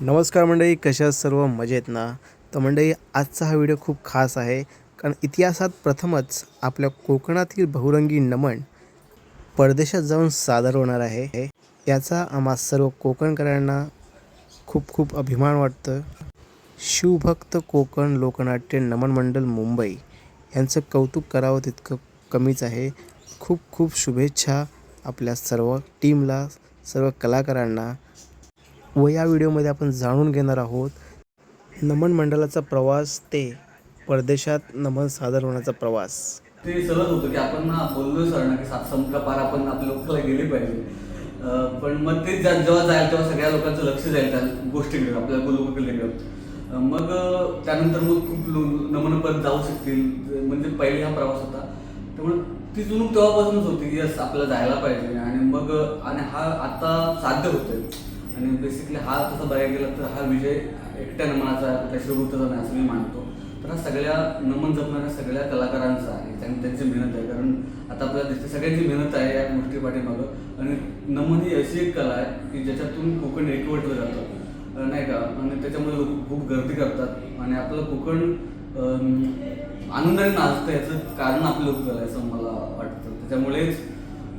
नमस्कार मंडळी कशा सर्व? मजेत ना? तर मंडळी आजचा हा व्हिडिओ खूप खास आहे. कारण इतिहासात प्रथमच आपल्या कोकणातील बहुरंगी नमन परदेशात जाऊन सादर होणार आहे. याचा आम्हा सर्व कोकणकरांना खूप खूप अभिमान वाटतं. शिवभक्त कोकण लोकनाट्य नमन मंडळ मुंबई यांचं कौतुक करावं तितकं कमीच आहे. खूप खूप शुभेच्छा आपल्या सर्व टीमला सर्व कलाकारांना. व या व्हिडिओमध्ये आपण जाणून घेणार आहोत नमन मंडळाचा प्रवास ते परदेशात नमन सादर होण्याचा प्रवास. ते सहज होतं की आपण ना बोललो सर ना की सात पार आपण आपल्या लोकांना गेले पाहिजे. अं, पण मग ते ज्या- जेव्हा जाईल तेव्हा सगळ्या लोकांचं लक्ष जाईल त्या गोष्टीकडे आपल्या गुरुकुलकडे मग अं, त्यानंतर मग खूप लो- नमन जाऊ शकतील. म्हणजे पहिले हा प्रवास होता. त्यामुळे ती जुनूक तेव्हापासूनच होती की यस आपल्याला जायला पाहिजे. आणि मग अं, आणि हा आता साध्य होतोय. आणि बेसिकली हा तसा बघायला गेला तर हा विजय एकट्या नमनाचा त्या शिवगुप्ताचा नाही असं मी मानतो. तर हा सगळ्या नमन जपणाऱ्या सगळ्या कलाकारांचा आहे त्यांनी त्यांची मेहनत आहे. कारण आता आपल्याला दिसते सगळ्यांची मेहनत आहे या गोष्टी पाठीमागं. आणि नमन ही अशी एक कला आहे की ज्याच्यातून कोकण एकवटलं जातं. नाही का? आणि त्याच्यामुळे लोक खूप गर्दी करतात. आणि आपलं कोकण आनंदाने नाचतं याचं कारण आपलं लोक आहे असं मला वाटतं. त्याच्यामुळेच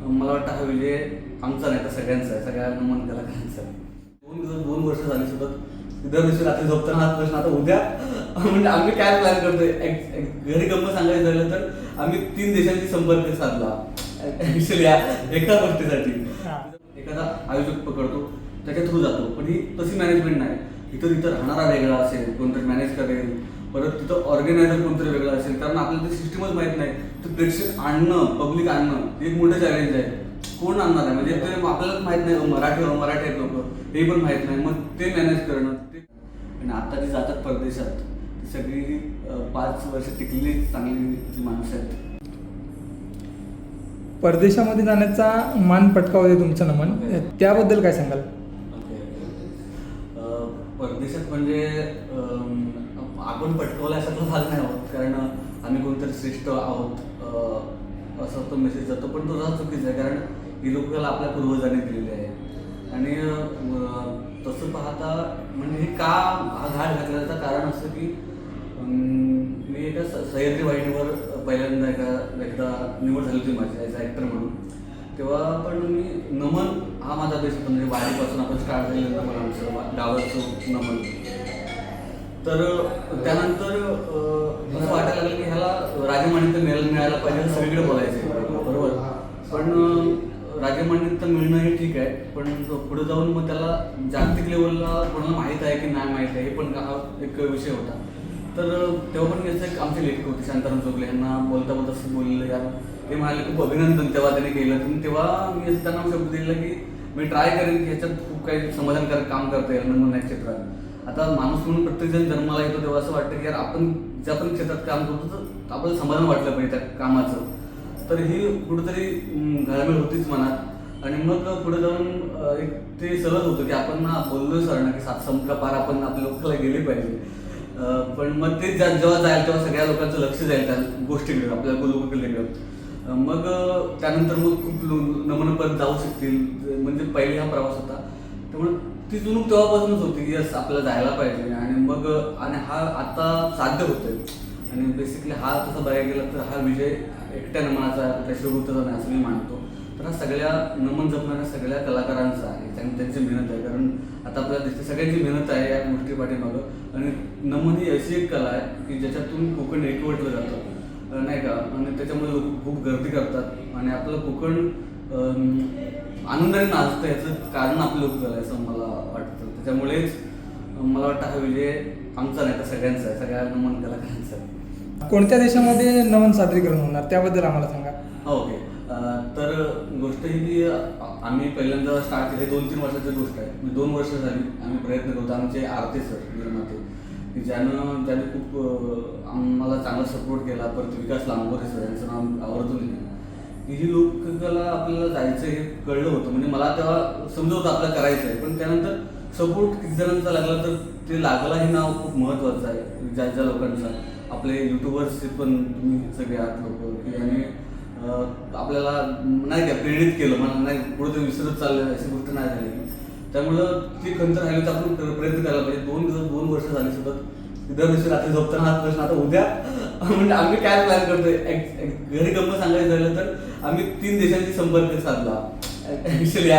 मला वाटतं हा विजय आमचा नाही तर सगळ्यांचा आहे सगळ्या नमन कलाकारांचा आहे. दोन वर्ष झाली सोबत दर दिवशी रात्री झोपताना हा प्रश्न आता उद्या म्हणजे आम्ही काय प्लॅन करतोय? घरी गप्पा सांगायचं झालं तर आम्ही तीन देशांशी संपर्क साधला. ऍक्च्युली एका गोष्टीसाठी. एखादा आयोजक पकडतो त्याच्या थ्रू जातो. पण ही तशी मॅनेजमेंट नाही. इथं तिथं राहणारा वेगळा असेल कोणतरी मॅनेज करेल. परत तिथं ऑर्गनायझर कोणतरी वेगळं असेल. कारण आपल्याला ते सिस्टमच माहीत नाही. तर प्रेक्षक आणणं पब्लिक आणणं हे एक मोठं चॅलेंज आहे. कोण आणणार आहे? म्हणजे ते आपल्याला माहीत नाही मराठी मराठी आहेत लोक. हे पण माहीत नाही. मग ते मॅनेज करणं ते आणि आता जी जातात परदेशात ती सगळी पाच वर्ष टिकलेली चांगली जी माणसं आहेत. परदेशामध्ये जाण्याचा मान पटकावते तुमचं नमन. त्याबद्दल काय सांगाल? अं, परदेशात म्हणजे अं, आपण पटकवला अशातला भाग नाही आहोत. कारण आम्ही कोणतरी श्रेष्ठ आहोत. अं, असं तो मेसेज जातो. पण तो जरा चुकीचा आहे कारण ही लोकला आपल्या पूर्वजांनी दिलेली आहे. आणि तसं पाहता म्हणजे हे का हा घाट घातल्याचं कारण असं की मी एका स- सह्याद्री वाहिनीवर पहिल्यांदा एका एकदा निवड झाली होती माझी ॲज ॲक्टर म्हणून. तेव्हा पण मी नमन हा माझा बेस होता म्हणजे वाडीपासून आपण स्टार्ट झालेलं नमन आमचं गावाचं नमन. तर त्यानंतर असं वाटायला लागलं की ह्याला राजमान्यता मिळायला मिळायला पाहिजे सगळीकडे बोलायचं बरोबर? पण राजमान्यता मिळणं हे ठीक आहे पण पुढे जाऊन मग त्याला जागतिक लेवलला कोणाला माहीत आहे की नाही माहीत आहे हे पण हा एक विषय होता. तर तेव्हा पण याचं एक आमचे लेखक होते शांताराम चोगले. यांना बोलता बोलता असं बोललं यार ते म्हणाले खूप अभिनंदन तेव्हा त्याने केलं. तेव्हा मी त्यांना शब्द दिला की मी ट्राय करेन की ह्याच्यात खूप काही समाधानकारक काम करता येईल नमन क्षेत्रात आता माणूस म्हणून प्रत्येकजण जन्माला येतो तेव्हा असं वाटतं की यार आपण ज्या पण क्षेत्रात काम करतो तर आपल्याला समाधान वाटलं पाहिजे त्या कामाचं. तर ही कुठंतरी अं, घालमेल होतीच मनात. आणि मग पुढे जाऊन एक ते सहज होतं की आपण ना बोललो सर ना की सात संपला पार आपण आपल्या लोकांना गेले पाहिजे. पण मग ते ज्या- जेव्हा जाईल तेव्हा सगळ्या लोकांचं लक्ष जाईल त्या गोष्टीकडे आपल्या गुरुकुलकडे मग त्यानंतर मग खूप नमनपद जाऊ शकतील. म्हणजे पहिले हा प्रवास होता. त्यामुळे ती जुनूक तेव्हापासूनच होती की यस आपल्याला जायला पाहिजे. आणि मग आणि हा आता साध्य होतोय. आणि बेसिकली हा तसा बघायला गेला तर हा विजय एकट्या नमनाचा त्या शिवगुप्ताचा नाही असं मी मानतो. तर हा सगळ्या नमन जपणाऱ्या सगळ्या कलाकारांचा आहे त्यांनी त्यांची मेहनत आहे. कारण आता आपल्याला दिसते सगळ्यांची मेहनत आहे या गोष्टी पाठीमागं. आणि नमन ही अशी एक कला आहे की ज्याच्यातून कोकण एकवटलं जातं. नाही का? आणि त्याच्यामुळे लोक खूप गर्दी करतात. आणि आपलं कोकण आनंदाने नाचतं याचं कारण आपलं आहे असं मला वाटतं. त्याच्यामुळेच मला वाटतं हा विजय आमचा नाही तर सगळ्यांचा आहे. सगळ्या नमन कलाकारांचा आहे. कोणत्या देशामध्ये नमन सादरीकरण होणार? त्याबद्दल आम्हाला सांगा. हो, ओके. तर गोष्ट ही की आम्ही पहिल्यांदा स्टार्ट केली दोन तीन वर्षाची गोष्ट आहे. म्हणजे दोन वर्ष झाली आम्ही प्रयत्न करतो. आमचे आरती सर निर्माते की ज्यानं ज्याने खूप आम्हाला चांगला सपोर्ट केला. परत विकास लांबोरे सर यांचं नाव आवर्जून की ही लोककला आपल्याला जायचं हे कळलं होतं. म्हणजे मला तेव्हा समजत होतं आपल्याला करायचं आहे. पण त्यानंतर सपोर्ट किती जणांचा लागला तर ते लागला हे नाव खूप महत्त्वाचं आहे. ज्या ज्या लोकांचा. आपले युट्यूबर्सचे पण तुम्ही सगळे आहात लोक की यांनी आपल्याला नाही का प्रेरित केलं. मला नाही कुठेतरी विसरत चाललं अशी गोष्ट नाही झाली. त्यामुळं ती खंत राहिली तर आपण प्र- प्रयत्न करायला पाहिजे. दोन दिवस दोन वर्ष झाली सतत दर दिवशी रात्री झोपताना हा प्रश्न आता उद्या म्हणजे आम्ही काय प्लॅन करतोय? घरी गप्प सांगायचं झालं तर आम्ही तीन देशांशी संपर्क साधला. ऍक्च्युली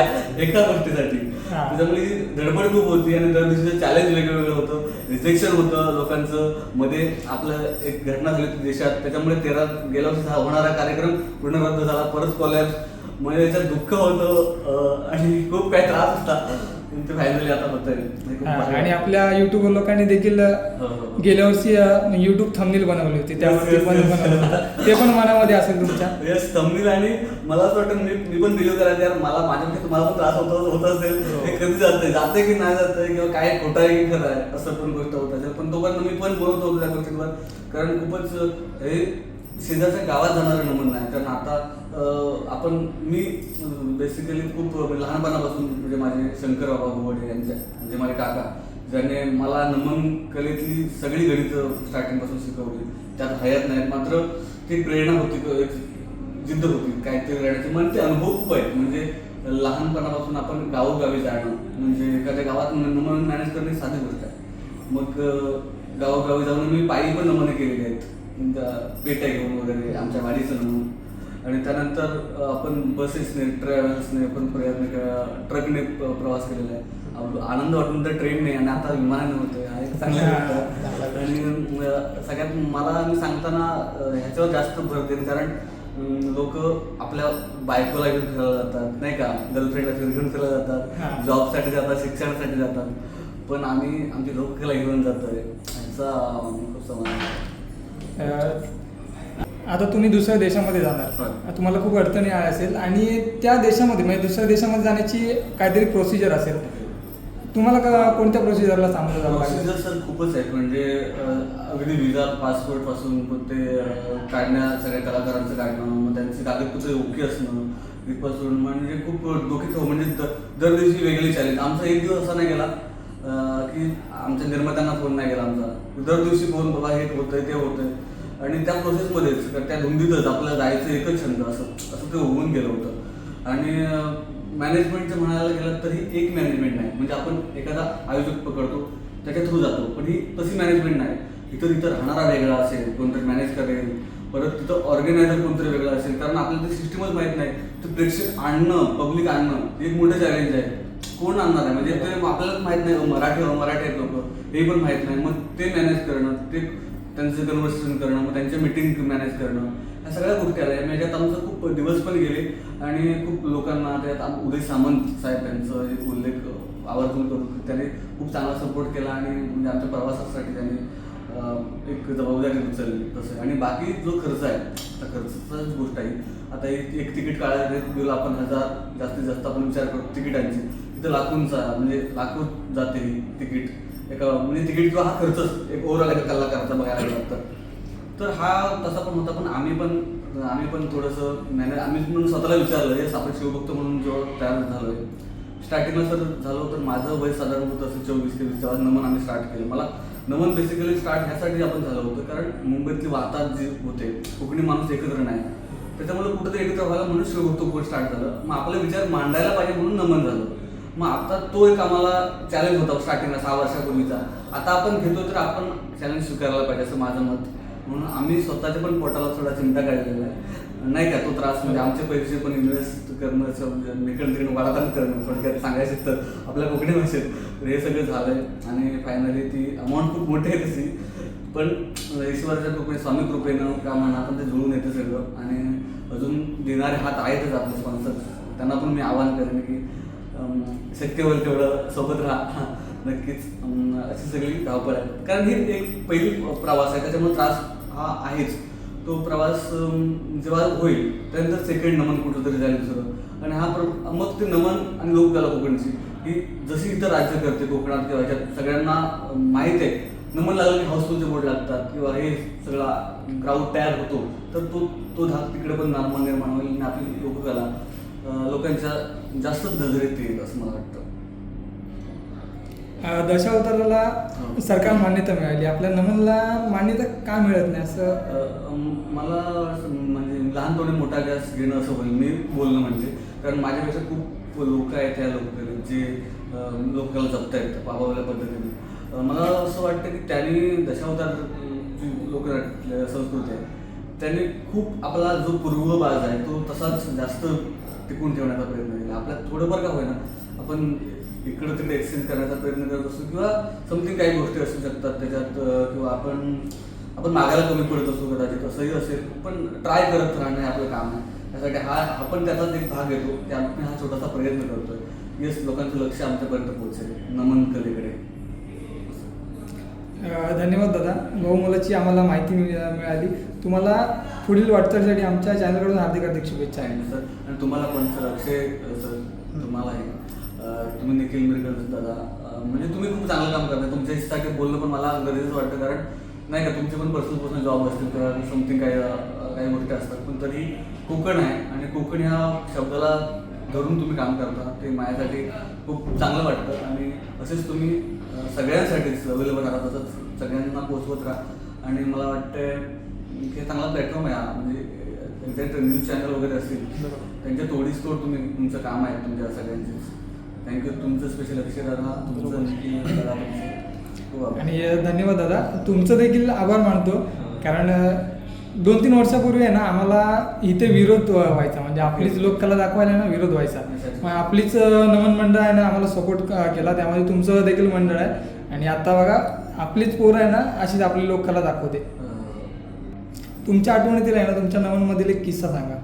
एका गोष्टीसाठी. त्याच्यामुळे धडपड खूप होती आणि दर दिवशीचं चॅलेंज वेगळं वेगळं होतं. रिजेक्शन होतं लोकांचं. मध्ये आपलं एक घटना झाली होती देशात. त्याच्यामुळे तेरा गेल्या वर्षी होणारा कार्यक्रम पूर्ण रद्द झाला. परत कॉलेज म्हणजे याच्यात दुःख होतं आणि खूप काही त्रास होता. ते फायनली आता हे हा, आणि. आपल्या युट्यूब लोकांनी देखील हो, हो. गेल्या वर्षी युट्यूब थंबनेल बनवली होती. होतं. ते पण मनामध्ये असेल तुमच्या? येस आणि मला असं वाटतं मी मी पण बिलीव्ह करायचं यार मला माझ्यापेक्षा तुम्हाला पण त्रास होत होत असेल. हो. हे कधी जाते जाते की नाही जाते किंवा काय खोटं आहे की खरं आहे? असं पण गोष्ट होत असेल. पण तोपर्यंत मी पण बोलत होतो त्या गोष्टींवर. कारण खूपच हे शेजारच्या गावात जाणारं नमन नाही कारण आता आपण मी बेसिकली खूप लहानपणापासून म्हणजे माझे शंकर बाबा गोवडे यांच्या म्हणजे माझे काका ज्याने मला नमन कलेतली सगळी गणित स्टार्टिंगपासून शिकवली. त्यात हयात नाहीत. मात्र ती प्रेरणा होती क- एक जिद्द होती. काहीतरी करण्याची. मन ते अनुभव खूप आहेत. म्हणजे लहानपणापासून आपण गावोगावी जाणं म्हणजे एखाद्या गावात नमन मॅनेज करणे साधी गोष्ट आहे. मग गावोगावी जाऊन मी पायी पण नमने केलेले आहेत. पेट्या घेऊन वगैरे आमच्या वाडीचं नमन आणि त्यानंतर आपण बसेसने ट्रॅव्हल्सने पण प्रयत्न केला. ट्रकने प्रवास केलेला आहे. आनंद वाटून तर ट्रेनने आणि आता विमानाने होतोय. हा एक चांगला. आणि सगळ्यात मला मी सांगताना ह्याच्यावर जास्त भर देईन. कारण लोक आपल्या बायकोला घेऊन फिरायला जातात नाही का? गर्लफ्रेंडला घेऊन फिरायला. जातात. जॉबसाठी जातात शिक्षणासाठी जातात. पण आम्ही आमची लोकला घेऊन जातोय. ह्याचा खूप समाधान आता तुम्ही दुसऱ्या देशामध्ये जाणार. होय. तुम्हाला खूप अडचणी आल्या असेल आणि त्या देशामध्ये म्हणजे दुसऱ्या देशामध्ये जाण्याची काहीतरी प्रोसिजर असेल. तुम्हाला का कोणत्या प्रोसिजरला सामोरं जावं लागेल? प्रोसिजर सर खूपच आहेत. म्हणजे अगदी विजा पासपोर्टपासून ते काढण्या सगळ्या कलाकारांचं काढणं मग त्यांचे कागदपत्र ओके असणं तिथपासून म्हणजे खूप डोके ठेव म्हणजे दर दिवशी वेगळी चॅलेंज आमचा एक दिवस असा नाही गेला की आमच्या निर्मात्यांना फोन नाही गेला आमचा. दर दिवशी फोन बाबा हे होतंय ते होतंय. आणि त्या प्रोसेसमध्येच त्या धुंदीतच आपल्याला जायचं एकच छंद असं असं ते होऊन गेलं होतं. आणि मॅनेजमेंटचं म्हणायला गेलं तर ही एक मॅनेजमेंट नाही. म्हणजे आपण एखादा आयोजक पकडतो त्याच्या थ्रू जातो पण ही तशी मॅनेजमेंट नाही. इथं तिथं राहणारा वेगळा असेल कोणतरी मॅनेज करेल परत तिथं ऑर्गनायझर कोणतरी वेगळं असेल कारण आपल्याला ते सिस्टमच माहीत नाही. तर प्रेक्षक आणणं पब्लिक आणणं एक मोठं चॅलेंज आहे. कोण आणणार आहे? म्हणजे ते आपल्यालाच माहीत नाही मराठी मराठी आहेत लोक. हे पण माहीत नाही. मग ते मॅनेज करणं ते त्यांचं कन्व्हर्सेशन करणं मग त्यांच्या मिटिंग मॅनेज करणं ह्या सगळ्या गोष्टी आल्या. म्हणजे याच्यात आमचं खूप दिवस पण गेले आणि खूप लोकांना त्यात आम- उदय सामंत साहेब त्यांचं एक उल्लेख आवर्जून करू त्याने खूप चांगला सपोर्ट केला आणि म्हणजे आमच्या प्रवासासाठी त्यांनी एक जबाबदारी उचलली तसं. आणि बाकी जो खर्च आहे त्या खर्चाच गोष्ट आहे. आता एक एक तिकीट काढायला गेलो आपण हजार जास्तीत जास्त आपण विचार करतो तिकिटांची. तिथं लाखोंचा म्हणजे लाखो जाते ही तिकीट. एका म्हणजे तिकीट किंवा हा खर्चच एक ओव्हरऑल एका कलाकाराचा बघायला गेला तर तर हा तसा पण होता पण आम्ही पण आम्ही पण थोडंसं मॅनेज आम्ही म्हणून स्वतःला विचारलं हे आपण शिवभक्त म्हणून जेव्हा तयार झालोय. स्टार्टिंगला सर झालो तर माझं वय साधारण होतं असं चोवीस ते वीस जेव्हा नमन आम्ही स्टार्ट केलं. मला नमन बेसिकली स्टार्ट ह्यासाठी आपण झालं होतं कारण मुंबईतली वाहतात जे होते कोकणी माणूस एकत्र नाही. त्याच्यामुळे कुठेतरी एकत्र व्हायला म्हणून शिवभक्त कोर्स स्टार्ट झालं. मग आपला विचार मांडायला पाहिजे म्हणून नमन झालं. मग आता तो एक आम्हाला चॅलेंज होता स्टार्टिंगला सहा वर्षापूर्वीचा. आता आपण घेतो तर आपण चॅलेंज स्वीकारायला पाहिजे असं माझं मत. म्हणून आम्ही स्वतःच्या पण पोटाला थोडा चिंता काढलेला आहे. नाही का तो त्रास म्हणजे आमचे पैसे पण इन्व्हेस्ट करणं असं म्हणजे तिकडे वाढताना करणं थोडक्यात सांगायचं तर आपल्या कोकणी भाषेत. तर हे सगळं झालंय आणि फायनली ती अमाऊंट खूप मोठी आहे तशी. पण ईश्वराच्या कृपेने स्वामी कृपेनं का म्हणा पण ते जुळून येतं सगळं. आणि अजून देणारे हात आहेतच आपले स्पॉन्सर त्यांना पण मी आवाहन करेन की शक्य होईल तेवढं सोबत राहा. नक्कीच. अशी सगळी धावपळ आहे. कारण ही एक पहिली प्रवास आहे त्याच्यामुळे त्रास हा आहेच. तो प्रवास जेव्हा होईल त्यानंतर सेकंड नमन कुठं तरी जाईल दुसरं. आणि हा प्र मग ते नमन आणि लोककला कोकणची ही जशी इथं राज्य करते कोकणात किंवा ह्याच्यात सगळ्यांना माहीत आहे. नमन लागलं की हाऊसफुलचे बोर्ड लागतात किंवा हे सगळा क्राऊड तयार होतो तर तो तो धाक तिकडे पण नाममान निर्माण होईल आणि आपली लोककला लोकांच्या जास्तच नजरेत येईल असं मला वाटतं. दशावताराला हो. सरकार मान्यता मिळाली. आपल्या नमनला मान्यता का मिळत नाही असं? मला म्हणजे लहानपणी मोठा गॅस घेणं असं होईल मी बोलणं म्हणजे. कारण माझ्यापेक्षा खूप लोक आहेत त्या लोक जे लोकांना जपतायत पाबावल्या पद्धतीने. अं, मला असं वाटतं की त्यांनी दशावतार जी लोकनाट्य संस्कृती आहे त्यांनी खूप आपला जो पूर्वबाज आहे तो तसाच जास्त टिकून ठेवण्याचा प्रयत्न केला. आपल्या थोडंफार का होईना आपण इकडं तिकडे एक्सचेंज करण्याचा प्रयत्न करत असतो किंवा समथिंग काही गोष्टी असू शकतात त्याच्यात किंवा आपण आपण मागायला कमी पडत असतो कदाचित असंही असेल. पण ट्राय करत राहणं हे आपलं काम आहे. त्यासाठी हा आपण त्याचाच एक भाग घेतो. आपण हा छोटासा प्रयत्न करतोय. येस लोकांचं लक्ष आमच्यापर्यंत पोहोचेल. नमन कलेकडे. धन्यवाद दादा. बहुमोलाची आम्हाला माहिती मिळाली. तुम्हाला पुढील वाटचालीसाठी आमच्या चॅनलकडून हार्दिक हार्दिक शुभेच्छा. आहे सर. आणि तुम्हाला पण सर अक्षय सर तुम्हालाही आहे तुम्ही निखिल मिरकर दादा म्हणजे तुम्ही खूप चांगलं काम करता तुमच्यासाठी बोलणं पण मला गरजेचं वाटतं कारण नाही का तुमचे पण पर्सनल पर्सनल जॉब असतील किंवा समथिंग काही काही गोष्टी असतात. पण तरी कोकण आहे आणि कोकण ह्या शब्दाला धरून तुम्ही काम करता. ते माझ्यासाठी खूप चांगलं वाटतं. आणि असेच तुम्ही सगळ्यांसाठीच अवेलेबल राहता तसंच सगळ्यांना पोचवत राहा. आणि मला वाटतं हे चांगला प्लॅटफॉर्म आहे हा. म्हणजे एक्झॅक्ट न्यूज चॅनल वगैरे असतील त्यांच्या तोडीस तोड तुम्ही तुमचं काम आहे तुमच्या सगळ्यांचेच थँक्यू तुमचं स्पेशल अक्षय दादा तुमचं दादा. आणि धन्यवाद दादा. तुमचं देखील आभार मानतो. कारण अ, दोन तीन वर्षापूर्वी आहे ना आम्हाला इथे विरोध व्हा- व्हायचा. म्हणजे आपलीच लोककला दाखवायला ना विरोध व्हायचा. मग आपलीच नमन मंडळ आहे ना आम्हाला सपोर्ट केला. त्यामध्ये तुमचं देखील मंडळ आहे. आणि आता बघा आपलीच पोरं आहे ना अशीच आपली लोककला दाखवते. तुमच्या आठवणीतील आहे ना तुमच्या नमनमधील एक किस्सा सांगा.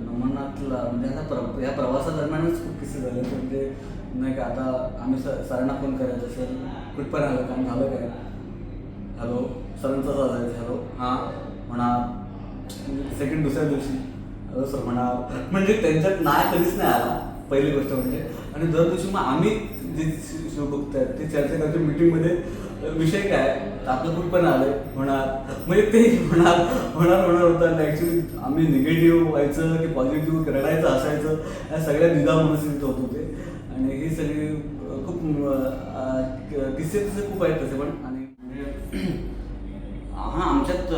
नमनातला म्हणजे आता या प्रवासादरम्यानच खूप किस्से झाले. म्हणजे नाही का आता आम्ही सरांना फोन करायचं सर कुठपर्यंत आलं काम झालं काय? हॅलो असायचं हॅलो हां. म्हणा सेकंड दुसऱ्या दिवशी. सर म्हणा म्हणजे त्यांच्यात नाही कधीच नाही आला. पहिली गोष्ट म्हणजे. आणि दर दिवशी मग आम्ही जे शो बघतायत ते चर्चा करतो मीटिंगमध्ये विषय काय? तर आपलं कुठपर्यंत आलंय होणार म्हणजे ते होणार होणार होणार होतं. आणि ॲक्च्युली आम्ही निगेटिव्ह व्हायचं की पॉझिटिव्ह रडायचं असायचं या सगळ्या द्विधा मनस्थितीत होत होते. आणि ही सगळी खूप किस्से तसे खूप आहेत तसे पण. आणि म्हणजे हां आमच्यात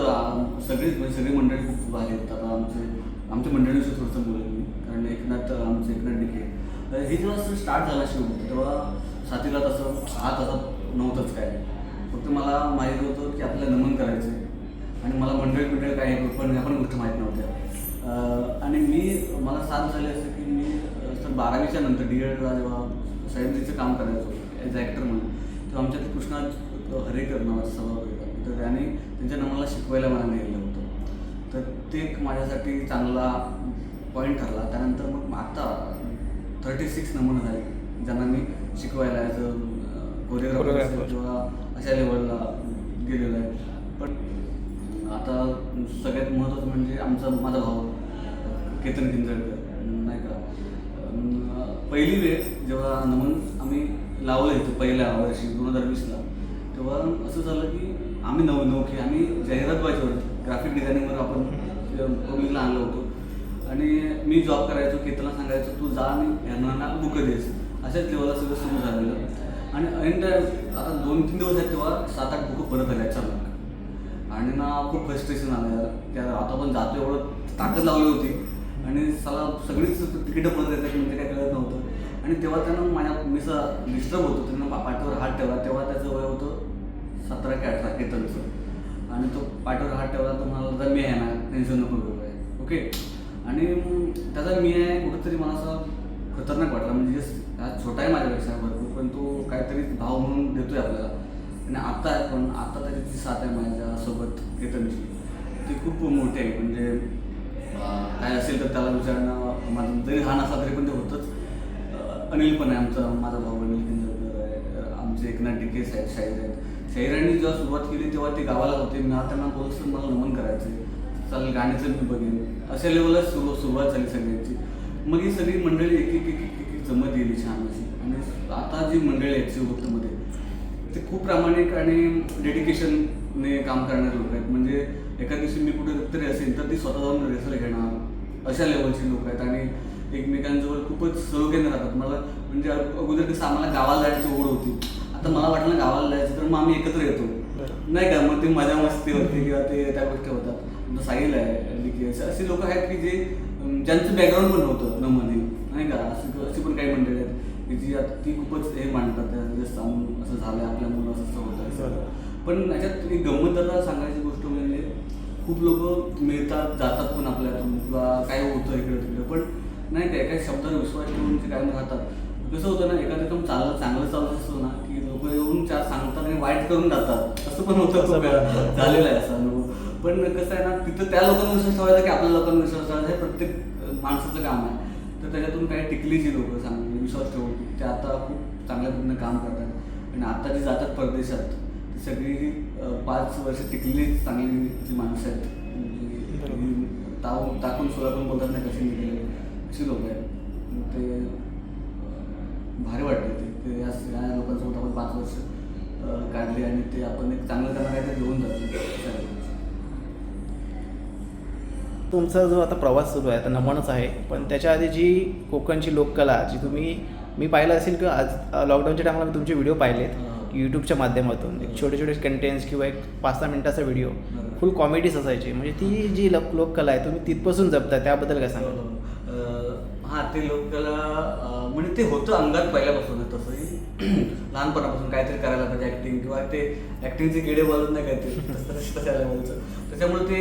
सगळीच म्हणजे सगळी मंडळी खूप भारी आहेत. आता आमचे आमच्या मंडळीविषयी थोडंसं बोलेल मी कारण एकनाथ आमचं एकनाथ डिके तर हे जेव्हा स्टार्ट झाला शिव तेव्हा साथीला तसं हात आता नव्हतंच काय. फक्त मला माहीत होतं की आपल्याला नमन करायचं आहे. आणि मला मंडळ बिंडळ काय पण ह्या पण गोष्टी माहीत नव्हत्या. आणि मी मला साथ झाली असं की मी सर बारावीच्या नंतर डी एडला जेव्हा साहेबजीचं काम करायचो ॲज ॲक्टर म्हणून तेव्हा आमच्यात कृष्णा हरेकर नावाचा सभा तर त्याने त्यांच्या नमनाला शिकवायला मला नेलं होतं. तर ते एक माझ्यासाठी चांगला पॉईंट ठरला. त्यानंतर मग आता थर्टी सिक्स नमुने झाले. ज्यांना मी शिकवायला ॲज अ कोरिओग्राफर. किंवा अशा लेवलला गेलेलो आहे. पण आता सगळ्यात महत्त्वाचं म्हणजे आमचा माझा भाऊ केतन किंजळकर नाही का? पहिली वेळ जेव्हा नमन आम्ही लावलं इथं पहिल्या वर्षी दोन हजार वीसला तेव्हा असं झालं की आम्ही नव नौके आम्ही जाहिरात होती ग्राफिक डिझायनिंगवर आपण पब्लिकला आणलं होतो. आणि मी जॉब करायचो केतनला सांगायचो तू जा आणि यांना बुकं देस. अशाच लेवलला सगळं सुरू झालेलं. आणि ऐन आता दोन तीन दिवस आहेत तेव्हा सात आठ बुकं परत आले अचानक आणि ना खूप फ्रस्ट्रेशन आलं यार. त्या आता पण जातो एवढं ताकद लावली होती. आणि सला सगळीच तिकीटं परत येतात म्हणजे काय कळत नव्हतं. आणि तेव्हा त्यानं माझ्या मी डिस्टर्ब होतो. त्यांना पाठीवर हात ठेवला. तेव्हा त्याचं वय होतं सतरा की अठरा केतनचं आणि तो पाठीवर हात ठेवला तुम्हाला जर मी आहे ना टेन्शन नको घेऊ आहे. ओके? आणि मग त्याचा मी आहे कुठंतरी मला असं खतरनाक वाटला. म्हणजे हा छोटा आहे माझ्यापेक्षा भरपूर पण तो काहीतरी भाव म्हणून देतोय आपल्याला. आणि आता आहे पण आता त्याची ती साथ आहे माझ्यासोबत केतनची ती खूप मोठी आहे म्हणजे काय असेल तर त्याला विचारणं माझं जरी हा नसला तरी पण ते होतंच. अनिल पण आहे आमचा माझा भाऊ अनिल किंजळकर आहे. आमचे एकनाथ डिके साहेब शाहीर आहेत. सैरांनी जेव्हा सुरुवात केली तेव्हा ते गावाला होते. मी आता त्यांना बोलतो मला नमन करायचं. चल गाण्याचं मी बघेन. अशा लेवलला सुरू सुरुवात झाली सगळ्यांची. मग ही सगळी मंडळी एक एक एक एक एक जमत गेली छान अशी आणि आता जी मंडळी आहेत शिवभक्तमध्ये ते खूप प्रामाणिक आणि डेडिकेशनने काम करणारे लोक आहेत. म्हणजे एका दिवशी मी कुठे तरी असेल तर ती स्वतः जाऊन रिहर्सल घेणार. अशा लेवलची लोक आहेत. आणि एकमेकांजवळ खूपच सहयोग्याने राहतात. मला म्हणजे अगोदर कसं आम्हाला गावाला जायची ओढ होती. आता मला वाटलं गावाला जायचं तर मग आम्ही एकत्र येतो. नाही का? मग ते मजा मस्ती होती किंवा ते त्या गोष्टी होतात. साहिल आहे असे लोक आहेत की जे ज्यांचं बॅकग्राऊंड पण होतं नमध्ये नाही का? अशी अशी पण काही मंडळी आहेत की जी आता ती खूपच हे मांडतात सांगून असं झालं आपल्यामुळं असं असं होतं पण याच्यात एक गंमत आता सांगायची गोष्ट म्हणजे खूप लोक मिळतात जातात पण आपल्यातून किंवा काय होतं इकडे तिकडे. पण नाही काय एका शब्दावर विश्वास ठेवून ते काय राहतात कसं होतं ना एखादं काम चाललं चांगलं चालत असतं ना लोक येऊन चार सांगतात आणि वाईट करून जातात. असं पण होतं झालेलं आहे असा अनुभव. पण कसं आहे ना तिथं त्या लोकांना विश्वास ठेवायचा की आपल्या लोकांना विश्वास ठेवायचा हे प्रत्येक माणसाचं काम आहे. तर त्याच्यातून काही टिकलीची लोक चांगली विश्वास ठेवून. ते आता खूप चांगल्या पद्धतीने काम करतात. आणि आता जी जातात परदेशात ती सगळी पाच वर्ष टिकलेली चांगली जी माणसं आहेत. म्हणजे ताव टाकून सोलापून बोलतात नाही कशी निघाले अशी लोक आहेत. ते भारी वाटते ते. या या लोकांसोबत आपण पाच वर्ष काढली आणि ते आपण एक चांगलं त्यांना काहीतरी घेऊन जातो. तुमचा जो आता प्रवास सुरू आहे आता नमनच आहे पण त्याच्या आधी जी कोकणची लोककला जी तुम्ही मी पाहिलं असेल की आज लॉकडाऊनच्या टायमाला मी तुमचे व्हिडिओ पाहिलेत यूट्यूबच्या माध्यमातून एक छोटे छोटे कंटेंट्स किंवा एक पाच सहा मिनिटाचा व्हिडिओ फुल कॉमेडीज असायची. म्हणजे ती जी लोक लोककला आहे तुम्ही तिथपासून जपता त्याबद्दल काय सांगा अं, हा ते लोकला म्हणजे ते होतं अंगात पहिल्यापासून तसंही लहानपणापासून काहीतरी करायला पाहिजे ऍक्टिंग किंवा ते ऍक्टिंगचे किडे बोलत नाही काहीतरी तसं बोलायचं त्याच्यामुळे ते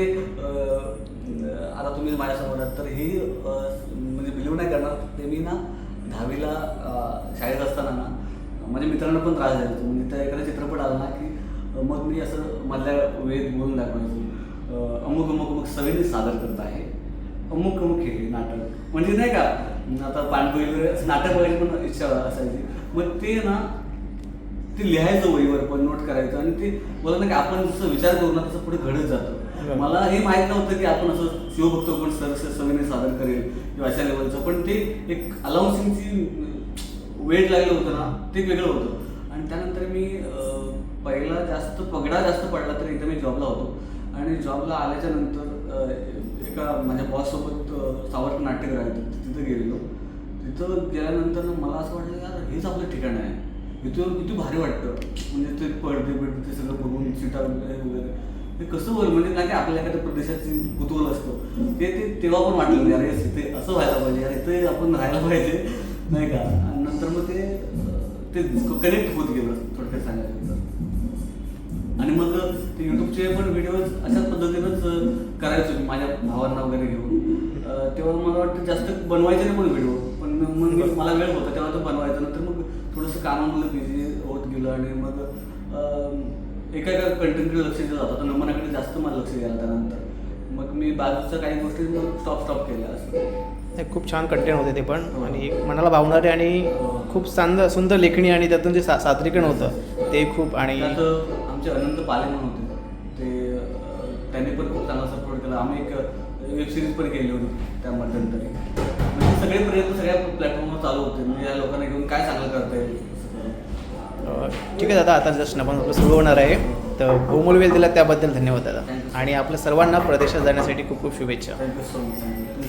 आता तुम्ही माझ्यासमोर तर ही म्हणजे बिलीव नाही करणार. ते मी ना दहावीला शाळेत असताना ना माझ्या मित्रांना पण त्रास द्यायचो म्हणजे त्या एखादा चित्रपट आला ना की मग मी असं मधल्या वेळेत बोलून दाखवायचो. अमुक अमुक अमुक सवयी सादर करत आहे. अमुक अमुक हे नाटक. म्हणजे नाही का आता पांडुई वगैरे नाटक बघायची पण इच्छा असायची. मग ते ना ते लिहायचं वहीवर पण नोट करायचं. आणि ते बोला ना की आपण जसं विचार करू ना तसं पुढे घडत जातं. मला हे माहीत नव्हतं की आपण असं शिवभक्त पण सर सविने सादर करेल किंवा अशा लेवलचं पण ते एक अलाउन्सिंगची वेट लागलं होतं ना ते वेगळं होतं. आणि त्यानंतर मी पहिला जास्त पगडा जास्त पडला तर एकदा मी जॉबला होतो. आणि जॉबला आल्याच्यानंतर एका माझ्या बॉससोबत सावरकर नाट्य करायचं तिथं गेलेलो. तिथं गेल्यानंतर मला असं वाटलं यार हेच आपलं ठिकाण आहे. इथं किती भारी वाटतं. म्हणजे ते पडदे बिडदे ते सगळं बघून सीटा वगैरे वगैरे. ते कसं होईल? म्हणजे नाही की आपल्या एखाद्या प्रदेशाची कुतूहल असतं. ते ते तेव्हा पण वाटलं यार ते असं व्हायला पाहिजे. यार इथे आपण राहायला पाहिजे. नाही का? आणि नंतर मग ते ते कनेक्ट होत गेलं थोडक्यात सांगायचं आणि मग ते युट्यूबचे पण व्हिडिओज अशाच पद्धतीनंच करायचो मी माझ्या भावांना वगैरे घेऊन. तेव्हा मला वाटतं जास्त बनवायचे नाही पण व्हिडिओ पण मग मला वेळ होता तेव्हा तो बनवायचा. नंतर मग थोडंसं कामामध्ये बिझी होत गेलं आणि मग एका एका कंटेंटकडे लक्ष दिलं जातं. नमनाकडे जास्त मला लक्ष द्यायला त्यानंतर. मग मी बाजूच्या काही गोष्टी स्टॉप स्टॉप केल्या असं. हे खूप छान कंटेंट होते ते पण. आणि एक मनाला भावणारे आणि खूप चांगलं सुंदर लेखणी आणि त्यातून जे सा सादरीकरण होतं ते खूप आणि आमचे अनंत पाले म्हणून होते. ते त्यांनी पण खूप चांगला सपोर्ट केला. आम्ही एक वेब सिरीज पण केली होती त्या मध्यंतरी. म्हणजे सगळे प्रयत्न सगळ्या प्लॅटफॉर्मवर चालू होते. म्हणजे या लोकांना घेऊन काय चांगलं करता येईल? ठीक आहे दादा आता जस्ट आपण आपलं सुरू होणार आहे. तर बहुमूल्य वेळ दिला त्याबद्दल धन्यवाद दादा. आणि आपल्या सर्वांना प्रदेशात जाण्यासाठी खूप खूप शुभेच्छा. Thank you so much